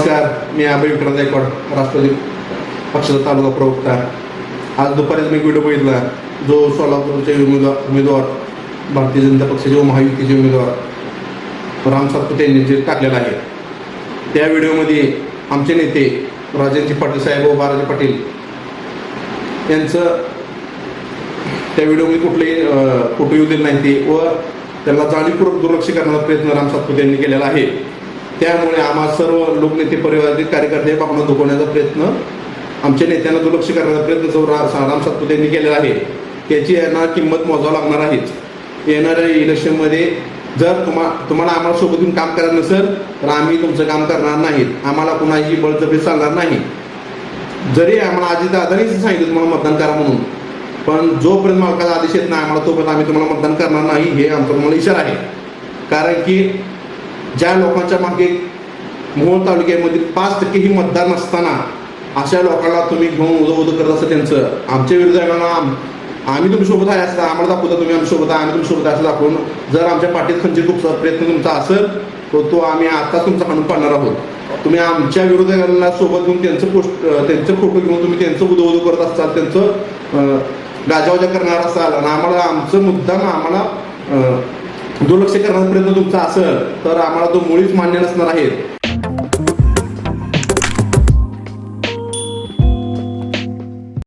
नमस्कार मी अभय विक्रांत गायकवाड राष्ट्रवादी पक्षाचा तालुका प्रवक्ता. आज दुपारीच मी व्हिडिओ बघितला जो सोलापूरचे उमेदवार उमेदवार भारतीय जनता पक्षाचे व महायुतीचे उमेदवार राम सातपुते यांनी जे टाकलेला आहे. त्या व्हिडिओमध्ये आमचे नेते राजेंद्र पाटील साहेब व बालाजी पाटील यांचं त्या व्हिडिओमध्ये कुठलेही फोटो येऊ दिले नाही ते व त्याला जाणीवपूर्वक दुर्लक्ष करण्याचा प्रयत्न राम सातपुते यांनी केलेला आहे. त्यामुळे आम्हा सर्व लोकनेते परिवारातील कार्यकर्ते भावना दुखवण्याचा प्रयत्न आमच्या नेत्यांना दुर्लक्ष करण्याचा प्रयत्न जो राम सातपुते यांनी केलेला आहे त्याची यांना किंमत मोजावं लागणार आहेच येणाऱ्या इलेक्शनमध्ये जर तुम्हा तुम्हाला आम्हाला सोबत येऊन काम करायचं नसेल तर आम्ही तुमचं काम करणार नाहीत आम्हाला कुणाची बळजबरी चालणार नाही. जरी आम्हाला आजी दादानीच सांगितलं तुम्हाला मतदान करा म्हणून पण जोपर्यंत मालकाचा आदेश येत नाही आम्हाला तोपर्यंत आम्ही तुम्हाला मतदान करणार नाही हे आमचा तुम्हाला इशारा आहे. कारण की ज्या लोकांच्या मागे मोहोळ तालुक्यामध्ये पाच टक्के ही मतदान नसताना अशा लोकांना तुम्ही घेऊन उदं उदं करत असता त्यांचं. आमच्या विरोधकांना आम्ही तुमच्यासोबत आहे असं आम्हाला दाखवता तुम्ही आमच्यासोबत आहे आम्ही तुमच्यासोबत असं दाखवून जर आमच्या पाठीत खंजीर खूप प्रयत्न तुमचा असेल तर तो आम्ही आता तुमचा हाणून पाडणार आहोत. तुम्ही आमच्या विरोधाला सोबत घेऊन त्यांचं पोस्ट त्यांचं फोटो घेऊन तुम्ही त्यांचं उदो उदो करत असाल त्यांचं गाजावाजा करणार असाल आणि आम्हाला आमचं मुद्दाम आम्हाला दुर्लक्ष करण्याचा प्रयत्न तुमचा असेल तर आम्हाला तो मुळीच मान्य नसणार आहे.